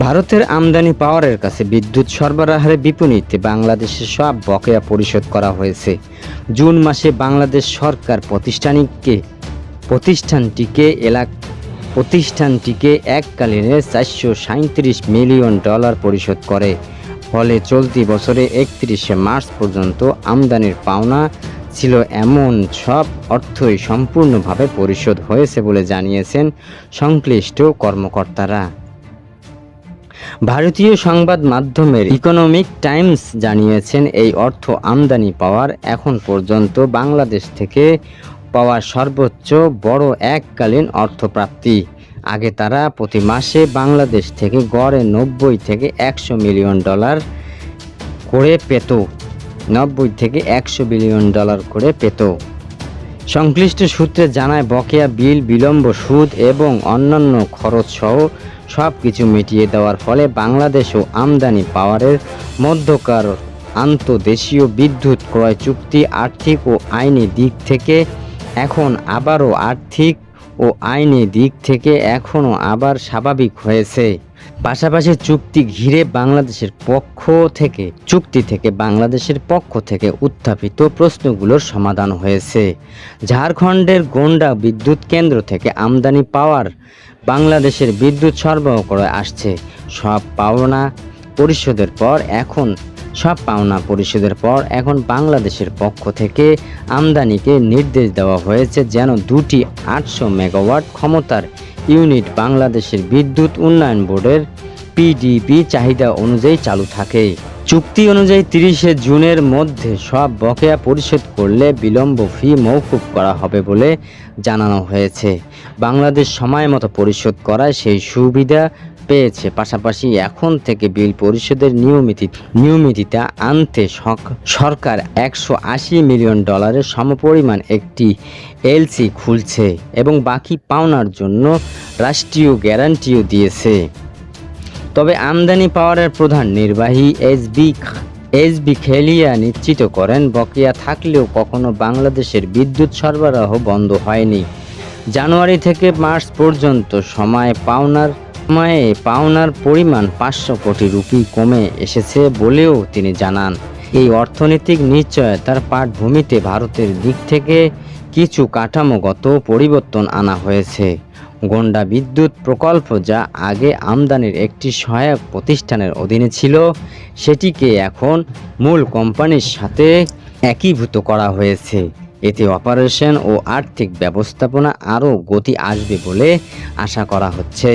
ভারতের আমদানি পাওয়ারের কাছে বিদ্যুৎ সরবরাহের বিপণীতে বাংলাদেশের সব বকেয়া পরিশোধ করা হয়েছে। জুন মাসে বাংলাদেশ সরকার প্রতিষ্ঠানিককে প্রতিষ্ঠানটিকে এলাক প্রতিষ্ঠানটিকে এককালীনে চারশো সাঁত্রিশ মিলিয়ন ডলার পরিশোধ করে। ফলে চলতি বছরে একত্রিশে মার্চ পর্যন্ত আমদানির পাওনা ছিল এমন সব অর্থই সম্পূর্ণভাবে পরিশোধ হয়েছে বলে জানিয়েছেন সংশ্লিষ্ট কর্মকর্তারা। ভারতীয় সংবাদ মাধ্যমের ইকোনমিক টাইমস জানিয়েছেন, এই অর্থ আমদানি পাওয়ার এখন পর্যন্ত বাংলাদেশ থেকে পাওয়া সর্বোচ্চ বড় এককালীন অর্থপ্রাপ্তি। আগে তারা প্রতি মাসে বাংলাদেশ থেকে গড়ে নব্বই থেকে একশো মিলিয়ন ডলার করে পেত। নব্বই থেকে একশো বিলিয়ন ডলার করে পেত। সংশ্লিষ্ট সূত্রে জানায়, বকেয়া বিল, বিলম্ব সুদ এবং অন্যান্য খরচ সহ সব কিছু মিটিয়ে দেওয়ার ফলে বাংলাদেশ ও আমদানি পাওয়ারের মধ্যকার আন্তদেশীয় বিদ্যুৎ ক্রয় চুক্তি আর্থিক ও আইনি দিক থেকে এখন আবারও আর্থিক ও আইনি দিক থেকে এখনও আবার স্বাভাবিক হয়েছে। পাশাপাশি চুক্তি ঘিরে বাংলাদেশের পক্ষ থেকে, চুক্তি থেকে বাংলাদেশের পক্ষ থেকে উত্থাপিত প্রশ্নগুলোর সমাধান হয়েছে। ঝাড়খণ্ডের গোন্ডা বিদ্যুৎ কেন্দ্র থেকে আমদানি পাওয়ার বাংলাদেশের বিদ্যুৎ সরবরাহ করে আসছে। সব পাওনা পরিশোধের পর এখন সব পাওনা পরিশোধের পর এখন বাংলাদেশের পক্ষ থেকে আমদানিকে নির্দেশ দেওয়া হয়েছে যেন দুটি আটশো মেগাওয়াট ক্ষমতার ইউনিট বাংলাদেশের বিদ্যুৎ উন্নয়ন বোর্ডের পিডিপি চাহিদা অনুযায়ী চালু থাকে। চুক্তি অনুযায়ী তিরিশে জুনের মধ্যে সব বকেয়া পরিশোধ করলে বিলম্ব ফি মৌকুব করা হবে বলে জানানো হয়েছে। বাংলাদেশ সময় মতো পরিশোধ করায় সেই সুবিধা পেয়েছে। পাশাপাশি এখন থেকে বিল পরিশোধের নিয়মিত নিয়মিততা আনতে সরকার একশো আশি মিলিয়ন ডলারের সমপরিমাণ একটি এলসি খুলছে এবং বাকি পাওনার জন্য রাষ্ট্রীয় গ্যারান্টিও দিয়েছে। তবে আমদানি পাওয়ারের প্রধান নির্বাহী এসবি এসবি খেলিয়া নিশ্চিত করেন, বকেয়া থাকলেও কখনো বাংলাদেশের বিদ্যুৎ সরবরাহ বন্ধ হয়নি। জানুয়ারি থেকে মার্চ পর্যন্ত সময় পাওনার সময়ে পাওনার পরিমাণ পাঁচশো কোটি রুপি কমে এসেছে বলেও তিনি জানান। এই অর্থনৈতিক নিশ্চয়তার পাঠভূমিতে ভারতের দিক থেকে কিছু কাঠামোগত পরিবর্তন আনা হয়েছে। গন্ডা বিদ্যুৎ প্রকল্প যা আগে আমদানির একটি সহায়ক প্রতিষ্ঠানের অধীনে ছিল, সেটিকে এখন মূল কোম্পানির সাথে একীভূত করা হয়েছে। এতে অপারেশন ও আর্থিক ব্যবস্থাপনা আরও গতি আসবে বলে আশা করা হচ্ছে।